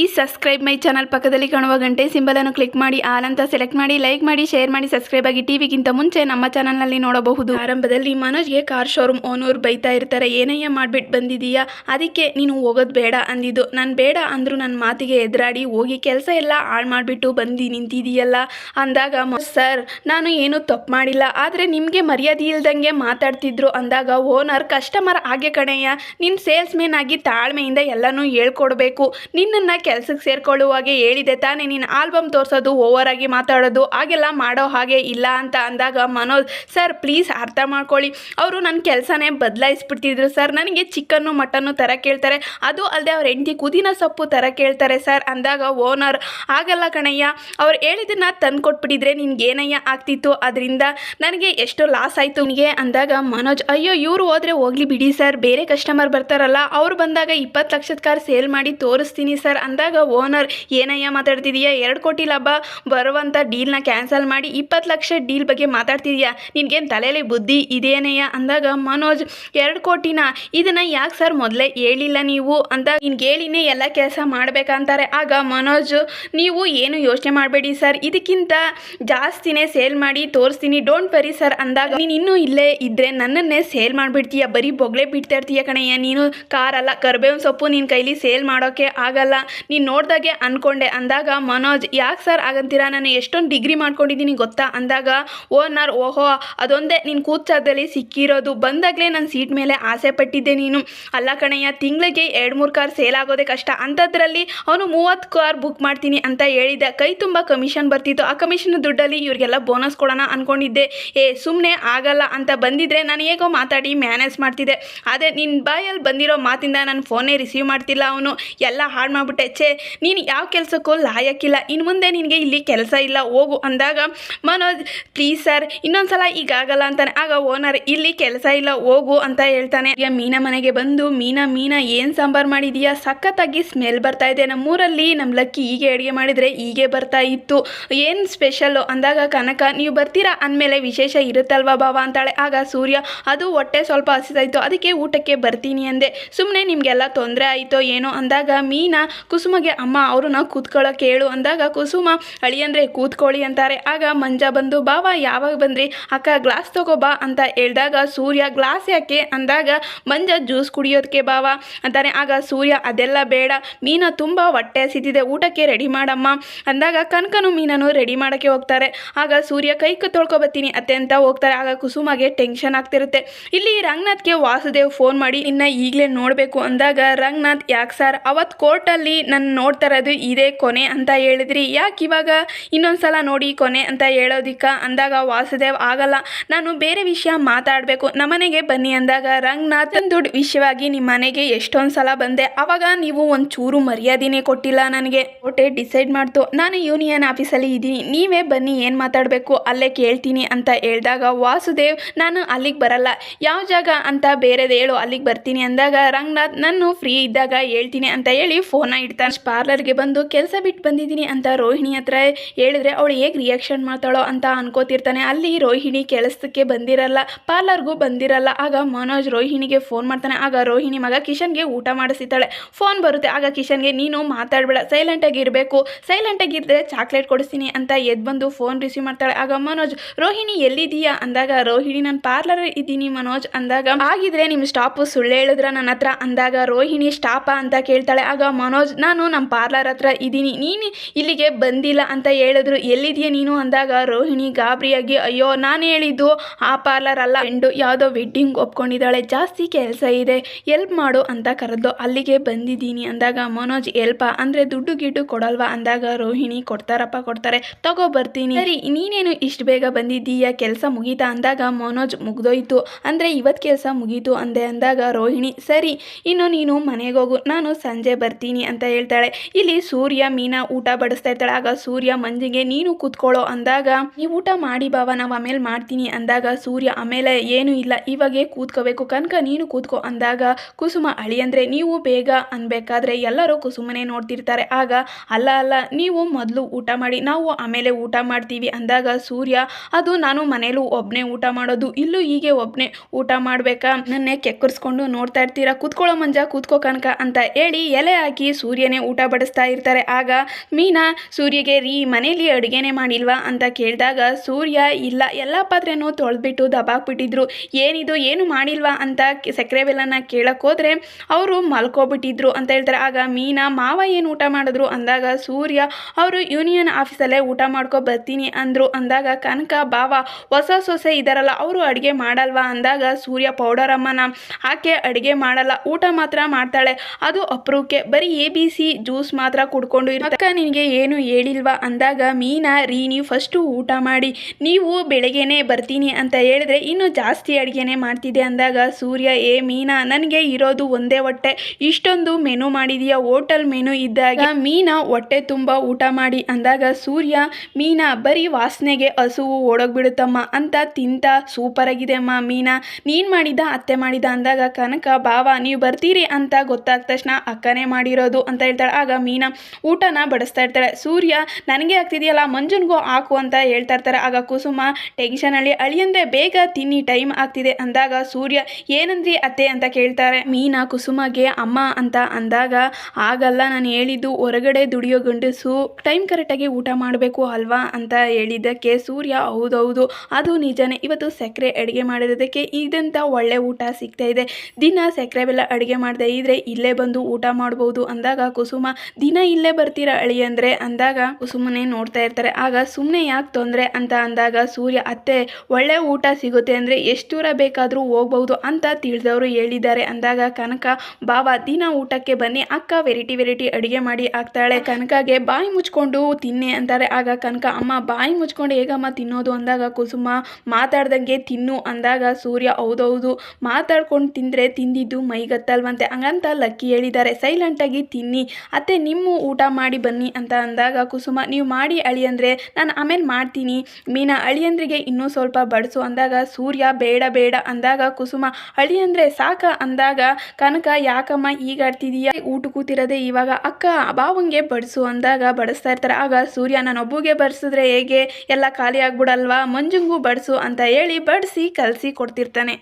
ಈ subscribe my channel ಪಕ್ಕದಲ್ಲಿ ಕಾಣುವ ಗಂಟೆ ಸಿಂಬಲನ್ನು ಕ್ಲಿಕ್ ಮಾಡಿ, ಆಲ್ ಅಂತ ಸೆಲೆಕ್ಟ್ ಮಾಡಿ, ಲೈಕ್ ಮಾಡಿ, ಶೇರ್ ಮಾಡಿ, ಸಬ್ಸ್ಕ್ರೈಬ್ ಆಗಿ ಟಿವಿಗಿಂತ ಮುಂಚೆ ನಮ್ಮ ಚಾನಲ್ನಲ್ಲಿ ನೋಡಬಹುದು. ಆರಂಭದಲ್ಲಿ ಮನೋಜ್ಗೆ ಕಾರ್ ಶೋರೂಮ್ ಓನರ್ ಬೈತಾ ಇರ್ತಾರೆ, ಏನಯ್ಯ ಮಾಡ್ಬಿಟ್ಟು ಬಂದಿದೀಯಾ? ಅದಕ್ಕೆ ನೀನು ಹೋಗೋದು ಬೇಡ ಅಂದಿದ್ದು. ನಾನು ಬೇಡ ಅಂದ್ರು ನನ್ನ ಮಾತಿಗೆ ಎದುರಾಡಿ ಹೋಗಿ ಕೆಲಸ ಎಲ್ಲ ಹಾಳು ಮಾಡಿಬಿಟ್ಟು ಬಂದು ನಿಂತಿದೀಯಲ್ಲ? ಅಂದಾಗ ಸರ್, ನಾನು ಏನು ತಪ್ಪು ಮಾಡಿಲ್ಲ, ಆದರೆ ನಿಮಗೆ ಮರ್ಯಾದೆ ಇಲ್ದಂಗೆ ಮಾತಾಡ್ತಿದ್ರು. ಅಂದಾಗ, ಓನರ್, ಕಸ್ಟಮರ್ ಹಾಗೆ ಕಣಯ್ಯ ನಿನ್ನ ಸೇಲ್ಸ್ ಆಗಿ ತಾಳ್ಮೆಯಿಂದ ಎಲ್ಲನೂ ಹೇಳ್ಕೊಡ್ಬೇಕು. ನಿನ್ನನ್ನು ಕೆಲಸಕ್ಕೆ ಸೇರ್ಕೊಳ್ಳುವಾಗೆ ಹೇಳಿದೆ. ತಾನೇ ನೀನು ಆಲ್ಬಮ್ ತೋರಿಸೋದು ಓವರ್ ಆಗಿ ಮಾತಾಡೋದು, ಹಾಗೆಲ್ಲ ಮಾಡೋ ಹಾಗೆ ಇಲ್ಲ ಅಂತ ಅಂದಾಗ ಮನೋಜ್ ಸರ್ ಪ್ಲೀಸ್ ಅರ್ಥ ಮಾಡ್ಕೊಳ್ಳಿ. ಅವರು ನನ್ನ ಕೆಲಸನೇ ಬದಲಾಯಿಸ್ಬಿಡ್ತಿದ್ರು ಸರ್ ನನಗೆ ಚಿಕನ್ನು, ಮಟನ್ನು ಥರ ಕೇಳ್ತಾರೆ. ಅದು ಅಲ್ಲದೆ ಅವ್ರ ಹೆಂಡತಿ ಕುದಿನ ಸೊಪ್ಪು ಥರ ಕೇಳ್ತಾರೆ ಸರ್ ಅಂದಾಗ ಓನರ್ ಆಗಲ್ಲ ಕಣಯ್ಯ. ಅವ್ರು ಹೇಳಿದ್ದನ್ನ ತಂದು ಕೊಟ್ಬಿಟ್ಟಿದ್ರೆ ನಿನ್ಗೆ ಏನಯ್ಯ ಆಗ್ತಿತ್ತು? ಅದರಿಂದ ನನಗೆ ಎಷ್ಟು ಲಾಸ್ ಆಯಿತು ನಿನಗೆ, ಅಂದಾಗ ಮನೋಜ್, ಅಯ್ಯೋ, ಇವರು ಹೋದರೆ ಹೋಗ್ಲಿ ಬಿಡಿ ಸರ್ ಬೇರೆ ಕಸ್ಟಮರ್ ಬರ್ತಾರಲ್ಲ. ಅವ್ರು ಬಂದಾಗ ಇಪ್ಪತ್ತು ಲಕ್ಷದ ಕಾರ್ ಸೇಲ್ ಮಾಡಿ ತೋರಿಸ್ತೀನಿ ಸರ್ ಅಂದಾಗ ಓನರ್, ಏನಯ್ಯ ಮಾತಾಡ್ತಿದೀಯಾ? ಎರಡು ಕೋಟಿ ಲಾಭ ಬರುವಂಥ ಡೀಲ್ನ ಕ್ಯಾನ್ಸಲ್ ಮಾಡಿ ಇಪ್ಪತ್ತು ಲಕ್ಷ ಡೀಲ್ ಬಗ್ಗೆ ಮಾತಾಡ್ತಿದೀಯಾ? ನಿನಗೇನು ತಲೆಯಲ್ಲಿ ಬುದ್ಧಿ ಇದೇನಯ್ಯ? ಅಂದಾಗ ಮನೋಜ್, ಎರಡು ಕೋಟಿನ? ಇದನ್ನು ಯಾಕೆ ಸರ್ ಮೊದಲೇ ಹೇಳಿಲ್ಲ ನೀವು? ಅಂತ ನಿನ್ಗೆ ಹೇಳಿನೇ ಎಲ್ಲ ಕೆಲಸ ಮಾಡಬೇಕಂತಾರೆ. ಆಗ ಮನೋಜ್, ನೀವು ಏನು ಯೋಚನೆ ಮಾಡಬೇಡಿ ಸರ್. ಇದಕ್ಕಿಂತ ಜಾಸ್ತಿನೇ ಸೇಲ್ ಮಾಡಿ ತೋರಿಸ್ತೀನಿ. Don't worry sir. ಅಂದಾಗ, ನೀನು ಇನ್ನೂ ಇಲ್ಲೇ ಇದ್ದರೆ ನನ್ನನ್ನೇ ಸೇಲ್ ಮಾಡಿಬಿಡ್ತೀಯ? ಬರೀ ಬೊಗಳೆ ಬಿಡ್ತಾ ಇರ್ತೀಯ ಕಣಯ್ಯ? ನೀನು ಕಾರಲ್ಲ. ಕರ್ಬೇವಿನ ಸೊಪ್ಪು ನಿನ್ನ ಕೈಲಿ ಸೇಲ್ ಮಾಡೋಕ್ಕೆ ಆಗಲ್ಲ. ನೀನು ನೋಡಿದಾಗೆ ಅಂದ್ಕೊಂಡೆ ಅಂದಾಗ, ಮನೋಜ್, ಯಾಕೆ ಸರ್ ಆಗಂತೀರಾ? ನಾನು ಎಷ್ಟೊಂದು ಡಿಗ್ರಿ ಮಾಡ್ಕೊಂಡಿದ್ದೀನಿ ಗೊತ್ತಾ? ಅಂದಾಗ ಓನರ್ ಓಹೋ, ಅದೊಂದೇ ನೀನು ಕೂತ್ಚಾದಲ್ಲಿ ಸಿಕ್ಕಿರೋದು. ಬಂದಾಗಲೇ ನನ್ನ ಸೀಟ್ ಮೇಲೆ ಆಸೆ ಪಟ್ಟಿದ್ದೆ ನೀನು. ಅಲ್ಲ ಕಣಯ್ಯ, ತಿಂಗಳಿಗೆ ಎರಡು ಮೂರು ಕಾರ್ ಸೇಲ್ ಆಗೋದೇ ಕಷ್ಟ. ಅಂಥದ್ರಲ್ಲಿ ಅವನು ಮೂವತ್ತು ಕಾರ್ ಬುಕ್ ಮಾಡ್ತೀನಿ ಅಂತ ಹೇಳಿದ್ದೆ. ಕೈ ತುಂಬ ಕಮಿಷನ್ ಬರ್ತಿತ್ತು. ಆ ಕಮಿಷನ್ ದುಡ್ಡಲ್ಲಿ ಇವ್ರಿಗೆಲ್ಲ ಬೋನಸ್ ಕೊಡೋಣ ಅಂದ್ಕೊಂಡಿದ್ದೆ ಏ ಸುಮ್ಮನೆ ಆಗಲ್ಲ ಅಂತ ಬಂದಿದ್ರೆ ನಾನು ಹೇಗೋ ಮಾತಾಡಿ ಮ್ಯಾನೇಜ್ ಮಾಡ್ತಿದ್ದೆ. ಆದರೆ ನಿನ್ನ ಬಾಯಲ್ಲಿ ಬಂದಿರೋ ಮಾತಿಂದ ನಾನು ಫೋನೇ ರಿಸೀವ್ ಮಾಡ್ತಿಲ್ಲ ಅವನು. ಎಲ್ಲ ಹಾಳು ಮಾಡಿಬಿಟ್ಟೆ. ಛೇ, ನೀನು ಯಾವ ಕೆಲಸಕ್ಕೂ ಲಾಯಕ್ಕಿಲ್ಲ. ಇನ್ನು ಮುಂದೆ ನಿನಗೆ ಇಲ್ಲಿ ಕೆಲಸ ಇಲ್ಲ, ಹೋಗು ಅಂದಾಗ ಮನೋಜ್, ಪ್ಲೀಸ್ ಸರ್, ಇನ್ನೊಂದ್ಸಲ ಈಗ ಆಗಲ್ಲ ಅಂತಾನೆ. ಆಗ ಓನರ್, ಇಲ್ಲಿ ಕೆಲಸ ಇಲ್ಲ, ಹೋಗು ಅಂತ ಹೇಳ್ತಾನೆ. ಈಗ ಮೀನಾ ಮನೆಗೆ ಬಂದು, ಮೀನಾ ಮೀನಾ, ಏನು ಸಾಂಬಾರು ಮಾಡಿದೀಯಾ? ಸಖತ್ತಾಗಿ ಸ್ಮೆಲ್ ಬರ್ತಾ ಇದೆ. ನಮ್ಮೂರಲ್ಲಿ ನಮ್ಮ ಲಕ್ಕಿ ಹೀಗೆ ಅಡುಗೆ ಮಾಡಿದರೆ ಹೀಗೆ ಬರ್ತಾ ಇತ್ತು. ಏನು ಸ್ಪೆಷಲ್ಲು ಅಂದಾಗ, ಕನಕ, ನೀವು ಬರ್ತೀರಾ? ಅಂದಮೇಲೆ ವಿಶೇಷ ಇರುತ್ತಲ್ವಾ ಭಾವ ಅಂತಾಳೆ. ಆಗ ಸೂರ್ಯ, ಅದು ಹೊಟ್ಟೆ ಸ್ವಲ್ಪ ಹಸಿದಾಯಿತು. ಅದಕ್ಕೆ ಊಟಕ್ಕೆ ಬರ್ತೀನಿ ಅಂದೆ. ಸುಮ್ಮನೆ ನಿಮಗೆಲ್ಲ ತೊಂದರೆ ಆಯಿತೋ ಏನೋ? ಅಂದಾಗ, ಮೀನಾ ಕುಸುಮಗೆ, ಅಮ್ಮ, ಅವ್ರನ್ನ ಕೂತ್ಕೊಳ್ಳೋಕೆ ಹೇಳು ಅಂದಾಗ ಕುಸುಮ ಅಳಿಯಂದ್ರೆ ಕೂತ್ಕೊಳ್ಳಿ ಅಂತಾರೆ. ಆಗ ಮಂಜ ಬಂದು, ಬಾವ, ಯಾವಾಗ ಬಂದ್ರಿ? ಅಕ್ಕ, ಗ್ಲಾಸ್ ತಗೋ ಬಾ ಅಂತ ಹೇಳಿದಾಗ ಸೂರ್ಯ, ಗ್ಲಾಸ್ ಯಾಕೆ? ಅಂದಾಗ ಮಂಜ, ಜ್ಯೂಸ್ ಕುಡಿಯೋದಕ್ಕೆ ಬಾವ ಅಂತಾನೆ ಆಗ ಸೂರ್ಯ, ಅದೆಲ್ಲ ಬೇಡ, ಮೀನ ತುಂಬ ಹೊಟ್ಟೆ ಸಿದ್ದಿದೆ ಊಟಕ್ಕೆ ರೆಡಿ ಮಾಡಮ್ಮ ಅಂದಾಗ ಕನಕನು ಮೀನನ್ನು ರೆಡಿ ಮಾಡೋಕ್ಕೆ ಹೋಗ್ತಾರೆ. ಆಗ ಸೂರ್ಯ, ಕ- ತೊಳ್ಕೊಬತ್ತೀನಿ ಅತ್ತೆ ಅಂತ ಹೋಗ್ತಾರೆ. ಆಗ ಕುಸುಮಗೆ ಟೆನ್ಷನ್ ಆಗ್ತಿರುತ್ತೆ. ಇಲ್ಲಿ ರಂಗನಾಥ್ಗೆ ವಾಸುದೇವ್ ಫೋನ್ ಮಾಡಿ, ಇನ್ನು ಈಗಲೇ ನೋಡಬೇಕು ಅಂದಾಗ, ರಂಗನಾಥ್, ಯಾಕೆ ಸರ್? ಅವತ್ತು ಕೋರ್ಟಲ್ಲಿ ನನ್ನ ನೋಡ್ತಾ ಇರೋದು ಇದೇ ಕೊನೆ ಅಂತ ಹೇಳಿದ್ರಿ. ಯಾಕೆ ಇವಾಗ ಇನ್ನೊಂದ್ಸಲ ನೋಡಿ ಕೊನೆ ಅಂತ ಹೇಳೋದಿಕ್ಕ? ಅಂದಾಗ ವಾಸುದೇವ್ ಆಗಲ್ಲ. ನಾನು ಬೇರೆ ವಿಷಯ ಮಾತಾಡಬೇಕು. ನಮ್ಮನೆಗೆ ಬನ್ನಿ ಅಂದಾಗ ರಂಗನಾಥ್ ದುಡ್ಡು ವಿಷಯವಾಗಿ ನಿಮ್ಮ ಮನೆಗೆ ಎಷ್ಟೊಂದು ಸಲ ಬಂದೆ. ಅವಾಗ ನೀವು ಒಂದು ಚೂರು ಮರ್ಯಾದೆನೇ ಕೊಟ್ಟಿಲ್ಲ ನನಗೆ. ಕೋಟೆ ಡಿಸೈಡ್ ಮಾಡ್ತು. ನಾನು ಯೂನಿಯನ್ ಆಫೀಸಲ್ಲಿ ಇದ್ದೀನಿ. ನೀವೇ ಬನ್ನಿ, ಏನು ಮಾತಾಡಬೇಕು, ಅಲ್ಲೇ ಕೇಳ್ತೀನಿ ಅಂತ ಹೇಳಿದಾಗ ವಾಸುದೇವ್, ನಾನು ಅಲ್ಲಿಗೆ ಬರಲ್ಲ. ಯಾವ ಜಾಗ ಅಂತ ಬೇರೆದು ಹೇಳು ಅಲ್ಲಿಗೆ ಬರ್ತೀನಿ ಅಂದಾಗ ರಂಗನಾಥ್, ನಾನು ಫ್ರೀ ಇದ್ದಾಗ ಹೇಳ್ತೀನಿ ಅಂತ ಹೇಳಿ ಫೋನ ಇಡ್ತಾನೆ ಪಾರ್ಲರ್ಗೆ ಬಂದು ಕೆಲಸ ಬಿಟ್ಟು ಬಂದಿದ್ದೀನಿ ಅಂತ ರೋಹಿಣಿ ಹತ್ರ ಹೇಳಿದ್ರೆ ಅವಳು ಹೇಗೆ ರಿಯಾಕ್ಷನ್ ಮಾಡ್ತಾಳೋ ಅಂತ ಅನ್ಕೋತಿರ್ತಾನೆ. ಅಲ್ಲಿ ರೋಹಿಣಿ ಕೆಲಸಕ್ಕೆ ಬಂದಿರಲ್ಲ, ಪಾರ್ಲರ್ಗೂ ಬಂದಿರಲ್ಲ. ಆಗ ಮನೋಜ್ ರೋಹಿಣಿಗೆ ಫೋನ್ ಮಾಡ್ತಾನೆ. ಆಗ ರೋಹಿಣಿ ಮಗ ಕಿಶನ್ಗೆ ಊಟ ಮಾಡಿಸ್ತಾಳೆ ಫೋನ್ ಬರುತ್ತೆ. ಆಗ ಕಿಶನ್ಗೆ, ನೀನು ಮಾತಾಡಬೇಡ ಸೈಲೆಂಟಾಗಿ ಇರಬೇಕು. ಸೈಲೆಂಟಾಗಿ ಇದ್ದರೆ ಚಾಕ್ಲೇಟ್ ಕೊಡಿಸ್ತೀನಿ ಅಂತ ಎದ್ದು ಬಂದು ಫೋನ್ ರಿಸೀವ್ ಮಾಡ್ತಾಳೆ. ಆಗ ಮನೋಜ್, ರೋಹಿಣಿ ಎಲ್ಲಿದೀಯಾ ಅಂದಾಗ ರೋಹಿಣಿ, ನಾನು ಪಾರ್ಲರ್ ಇದ್ದೀನಿ ಮನೋಜ್. ಅಂದಾಗ ಆಗಿದ್ರೆ ನಿಮ್ಮ ಸ್ಟಾಪು ಸುಳ್ಳು ಹೇಳಿದ್ರ ನನ್ನ ಹತ್ರ? ಅಂದಾಗ ರೋಹಿಣಿ, ಸ್ಟಾಪ ಅಂತ ಕೇಳ್ತಾಳೆ. ಆಗ ಮನೋಜ್ ನಾನು ನಮ್ಮ ಪಾರ್ಲರ್ ಹತ್ರ ಇದ್ದೀನಿ. ನೀನು ಇಲ್ಲಿಗೆ ಬಂದಿಲ್ಲ ಅಂತ ಹೇಳಿದ್ರು, ಎಲ್ಲಿದೆಯಾ ನೀನು ಅಂದಾಗ ರೋಹಿಣಿ ಗಾಬರಿಯಾಗಿ, ಅಯ್ಯೋ, ನಾನು ಹೇಳಿದ್ದು ಆ ಪಾರ್ಲರ್ ಅಲ್ಲ. ಹೆಂಡು ಯಾವುದೋ ವೆಡ್ಡಿಂಗ್ ಒಪ್ಕೊಂಡಿದ್ದಾಳೆ. ಜಾಸ್ತಿ ಕೆಲಸ ಇದೆ, ಎಲ್ಪ್ ಮಾಡು ಅಂತ ಕರೆದು ಅಲ್ಲಿಗೆ ಬಂದಿದ್ದೀನಿ. ಅಂದಾಗ, ಮನೋಜ್, ಎಲ್ಪ? ಅಂದರೆ ದುಡ್ಡು ಗಿಡ್ಡು ಕೊಡಲ್ವಾ? ಅಂದಾಗ ರೋಹಿಣಿ, ಕೊಡ್ತಾರಪ್ಪ, ಕೊಡ್ತಾರೆ. ತಗೋ ಬರ್ತೀನಿ. ಸರಿ, ನೀನೇನು ಇಷ್ಟು ಬೇಗ ಬಂದಿದ್ದೀಯ? ಕೆಲಸ ಮುಗೀತಾ? ಅಂದಾಗ, ಮನೋಜ್, ಮುಗ್ದೋಯ್ತು. ಅಂದರೆ ಇವತ್ತು ಕೆಲಸ ಮುಗೀತು? ಅಂದೆ. ಅಂದಾಗ ರೋಹಿಣಿ, ಸರಿ, ಇನ್ನು ನೀನು ಮನೆಗೆ ಹೋಗು, ನಾನು ಸಂಜೆ ಬರ್ತೀನಿ. ಅಂತ ಹೇಳ್ತಾಳೆ. ಇಲ್ಲಿ ಸೂರ್ಯ, ಮೀನಾ ಊಟ ಬಡಿಸ್ತಾ ಇರ್ತಾಳೆ. ಆಗ ಸೂರ್ಯ ಮಂಜಿಗೆ, ನೀನು ಕೂತ್ಕೊಳ್ಳೋ ಅಂದಾಗ ನೀವು ಊಟ ಮಾಡಿ ಬಾವ, ನಾವು ಆಮೇಲೆ ಮಾಡ್ತೀನಿ ಅಂದಾಗ ಸೂರ್ಯ, ಆಮೇಲೆ ಏನೂ ಇಲ್ಲ. ಇವಾಗೆ ಕೂತ್ಕೋಬೇಕು. ಕನಕ, ನೀನು ಕೂತ್ಕೋ ಅಂದಾಗ ಕುಸುಮ ಅಳಿ ಅಂದರೆ ನೀವು ಬೇಗ ಅನ್ಬೇಕಾದ್ರೆ ಎಲ್ಲರೂ ಕುಸುಮನೇ ನೋಡ್ತಿರ್ತಾರೆ. ಆಗ, ಅಲ್ಲ ಅಲ್ಲ, ನೀವು ಮೊದಲು ಊಟ ಮಾಡಿ, ನಾವು ಆಮೇಲೆ ಊಟ ಮಾಡ್ತೀವಿ ಅಂದಾಗ ಸೂರ್ಯ, ಅದು ನಾನು ಮನೇಲೂ ಒಬ್ಬನೇ ಊಟ ಮಾಡೋದು. ಇಲ್ಲೂ ಹೀಗೆ ಒಬ್ಬನೇ ಊಟ ಮಾಡಬೇಕಾ? ನನ್ನೇ ಕೆಕ್ಕರ್ಸ್ಕೊಂಡು ನೋಡ್ತಾ ಇರ್ತೀರಾ? ಕೂತ್ಕೊಳ್ಳೋ ಮಂಜ, ಕೂತ್ಕೋ ಕನಕ ಅಂತ ಹೇಳಿ ಎಲೆ ಹಾಕಿ ಸೂರ್ಯ ಸೂರ್ಯನೇ ಊಟ ಬಡಿಸ್ತಾ ಇರ್ತಾರೆ. ಆಗ ಮೀನಾ, ಸೂರ್ಯಗೆ, ರೀ ಮನೇಲಿ ಅಡುಗೆನೇ ಮಾಡಿಲ್ವಾ ಅಂತ ಕೇಳಿದಾಗ, ಸೂರ್ಯ, ಇಲ್ಲ, ಎಲ್ಲ ಪಾತ್ರೆನೂ ತೊಳೆದ್ಬಿಟ್ಟು ದಬಾಕ್ಬಿಟ್ಟಿದ್ರು ಏನಿದು, ಏನು ಮಾಡಿಲ್ವಾ ಅಂತ ಸಕ್ಕರೆ ಬೆಲ್ಲನ ಕೇಳೋಕ್ಕೋದ್ರೆ ಅವರು ಮಲ್ಕೋಬಿಟ್ಟಿದ್ರು ಅಂತ ಹೇಳ್ತಾರೆ. ಆಗ ಮೀನಾ, ಮಾವ ಏನು ಊಟ ಮಾಡಿದ್ರು ಅಂದಾಗ, ಸೂರ್ಯ, ಅವರು ಯೂನಿಯನ್ ಆಫೀಸಲ್ಲೇ ಊಟ ಮಾಡ್ಕೊ ಬರ್ತೀನಿ ಅಂದರು. ಅಂದಾಗ ಕನಕ ಬಾವ ಹೊಸ ಸೊಸೆ ಇದ್ದಾರಲ್ಲ ಅವರು ಅಡುಗೆ ಮಾಡಲ್ವಾ ಅಂದಾಗ ಸೂರ್ಯ ಪೌಡರ್ ಅಮ್ಮನ ಆಕೆ ಅಡುಗೆ ಮಾಡಲ್ಲ, ಊಟ ಮಾತ್ರ ಮಾಡ್ತಾಳೆ. ಅದು ಅಪ್ರೂಪಕ್ಕೆ, ಬರೀ ಎ ಬಿ ಸಿ ಜ್ಯೂಸ್ ಮಾತ್ರ ಕುಡ್ಕೊಂಡು ಇರಕ್ಕ ನಿನಗೆ ಏನು ಹೇಳಿಲ್ವಾ? ಅಂದಾಗ, ಮೀನಾ, ರೀ, ನೀವು ಫಸ್ಟು ಊಟ ಮಾಡಿ, ನೀವು ಬೆಳಗ್ಗೆನೆ ಬರ್ತೀನಿ ಅಂತ ಹೇಳಿದ್ರೆ ಇನ್ನು ಜಾಸ್ತಿ ಅಡುಗೆನೇ ಮಾಡ್ತಿದೆ ಅಂದಾಗ, ಸೂರ್ಯ, ಏ ಮೀನಾ, ನನಗೆ ಇರೋದು ಒಂದೇ ಹೊಟ್ಟೆ. ಇಷ್ಟೊಂದು ಮೆನು ಮಾಡಿದೀಯ? ಹೋಟೆಲ್ ಮೆನು ಇದ್ದಾಗ ಮೀನಾ, ಹೊಟ್ಟೆ ತುಂಬ ಊಟ ಮಾಡಿ. ಅಂದಾಗ, ಸೂರ್ಯ, ಮೀನಾ, ಬರೀ ವಾಸನೆಗೆ ಹಸುವು ಓಡೋಗ್ಬಿಡುತ್ತಮ್ಮ ಅಂತ ತಿಂತ ಸೂಪರ್ ಅಮ್ಮ ಮೀನಾ. ನೀನು ಮಾಡಿದ ಅತ್ತೆ ಮಾಡಿದ ಅಂದಾಗ, ಕನಕ ಬಾವ ನೀವು ಬರ್ತೀರಿ ಅಂತ ಗೊತ್ತಾದ ತಕ್ಷಣ ಅಕ್ಕನೇ ಮಾಡಿರೋದು ಅಂತ ಹೇಳ್ತಾಳೆ. ಆಗ ಮೀನಾ ಊಟನ ಬಡಿಸ್ತಾ ಇರ್ತಾಳೆ. ಸೂರ್ಯ, ನನಗೆ ಆಗ್ತಿದೆಯಲ್ಲ, ಮಂಜುನ್ಗೂ ಹಾಕು ಅಂತ ಹೇಳ್ತಾ ಇರ್ತಾರೆ. ಆಗ ಕುಸುಮ ಟೆನ್ಷನಲ್ಲಿ ಅಳಿಯಂದ್ರೆ ಬೇಗ ತಿನ್ನಿ, ಟೈಮ್ ಆಗ್ತಿದೆ. ಅಂದಾಗ ಸೂರ್ಯ, ಏನಂದ್ರಿ ಅತ್ತೆ? ಅಂತ ಕೇಳ್ತಾರೆ. ಮೀನಾ ಕುಸುಮಗೆ, ಅಮ್ಮ ಅಂತ ಅಂದಾಗ ಆಗಲ್ಲ ನಾನು ಹೇಳಿದ್ದು ಹೊರಗಡೆ ದುಡಿಯೋ ಗಂಡಸು ಟೈಮ್ ಕರೆಕ್ಟಾಗಿ ಊಟ ಮಾಡಬೇಕು ಅಲ್ವಾ? ಅಂತ ಹೇಳಿದ್ದಕ್ಕೆ ಸೂರ್ಯ, ಹೌದೌದು, ಅದು ನಿಜನೇ. ಇವತ್ತು ಸಕ್ಕರೆ ಅಡುಗೆ ಮಾಡಿರೋದಕ್ಕೆ ಇದಂತ ಒಳ್ಳೆ ಊಟ ಸಿಗ್ತಾ ಇದೆ. ದಿನ ಸಕ್ಕರೆ ಬೆಲ್ಲ ಅಡುಗೆ ಮಾಡದೇ ಇದ್ರೆ ಇಲ್ಲೇ ಬಂದು ಊಟ ಮಾಡ್ಬೋದು. ಅಂದಾಗ ಕುಸುಮ, ದಿನ ಇಲ್ಲೇ ಬರ್ತೀರಾ ಅಳಿ? ಅಂದ್ರೆ ಅಂದಾಗ ಕುಸುಮನೇ ನೋಡ್ತಾ ಇರ್ತಾರೆ. ಆಗ ಸುಮ್ಮನೆ ಯಾಕೆ ತೊಂದರೆ ಅಂತ ಅಂದಾಗ ಸೂರ್ಯ, ಅತ್ತೆ, ಒಳ್ಳೆ ಊಟ ಸಿಗುತ್ತೆ ಅಂದರೆ ಎಷ್ಟು ದೂರ ಬೇಕಾದರೂ ಹೋಗ್ಬೋದು ಅಂತ ತಿಳಿದವರು ಹೇಳಿದ್ದಾರೆ. ಅಂದಾಗ ಕನಕ, ಬಾವ, ದಿನ ಊಟಕ್ಕೆ ಬನ್ನಿ, ಅಕ್ಕ ವೆರೈಟಿ ವೆರೈಟಿ ಅಡುಗೆ ಮಾಡಿ ಹಾಕ್ತಾಳೆ. ಕನಕಗೆ ಬಾಯಿ ಮುಚ್ಕೊಂಡು ತಿನ್ನೆ ಅಂತಾರೆ. ಆಗ ಕನಕ, ಅಮ್ಮ, ಬಾಯಿ ಮುಚ್ಕೊಂಡು ಹೇಗಮ್ಮ ತಿನ್ನೋದು? ಅಂದಾಗ ಕುಸುಮ, ಮಾತಾಡ್ದಂಗೆ ತಿನ್ನು. ಅಂದಾಗ ಸೂರ್ಯ, ಹೌದೌದು, ಮಾತಾಡ್ಕೊಂಡು ತಿಂದರೆ ತಿಂದಿದ್ದು ಮೈಗತ್ತಲ್ವಂತೆ. ಹಂಗಂತ ಲಕ್ಕಿ ಹೇಳಿದ್ದಾರೆ. ಸೈಲೆಂಟಾಗಿ ತಿನ್ನಿ ಅತ್ತೆ, ನಿಮ್ಮ ಊಟ ಮಾಡಿ ಬನ್ನಿ ಅಂತ ಅಂದಾಗ ಕುಸುಮ, ನೀವು ಮಾಡಿ ಅಳಿ ಅಂದರೆ ನಾನು ಆಮೇಲೆ ಮಾಡ್ತೀನಿ. ಮೀನಾ ಅಳಿಯಂದ್ರಿಗೆ ಇನ್ನೂ ಸ್ವಲ್ಪ ಬಡಿಸು ಅಂದಾಗ ಸೂರ್ಯ ಬೇಡ ಬೇಡ ಅಂದಾಗ ಕುಸುಮ, ಅಳಿ ಅಂದರೆ ಸಾಕ ಅಂದಾಗ ಕನಕ, ಯಾಕಮ್ಮ ಈಗ ಆಡ್ತಿದೀಯ? ಊಟ ಕೂತಿರೋದೆ ಇವಾಗ ಅಕ್ಕ, ಬಾವಂಗೆ ಬಡಿಸು ಅಂದಾಗ ಬಡಿಸ್ತಾ ಇರ್ತಾರೆ. ಆಗ ಸೂರ್ಯ, ನಾನು ಒಬ್ಬಗೆ ಬಡಿಸಿದ್ರೆ ಹೇಗೆ? ಎಲ್ಲ ಖಾಲಿ ಆಗ್ಬಿಡಲ್ವಾ? ಮಂಜುಂಗೂ ಬಡಿಸು ಅಂತ ಹೇಳಿ ಬಡಿಸಿ ಕಲಸಿ ಕೊಡ್ತಿರ್ತಾನೆ.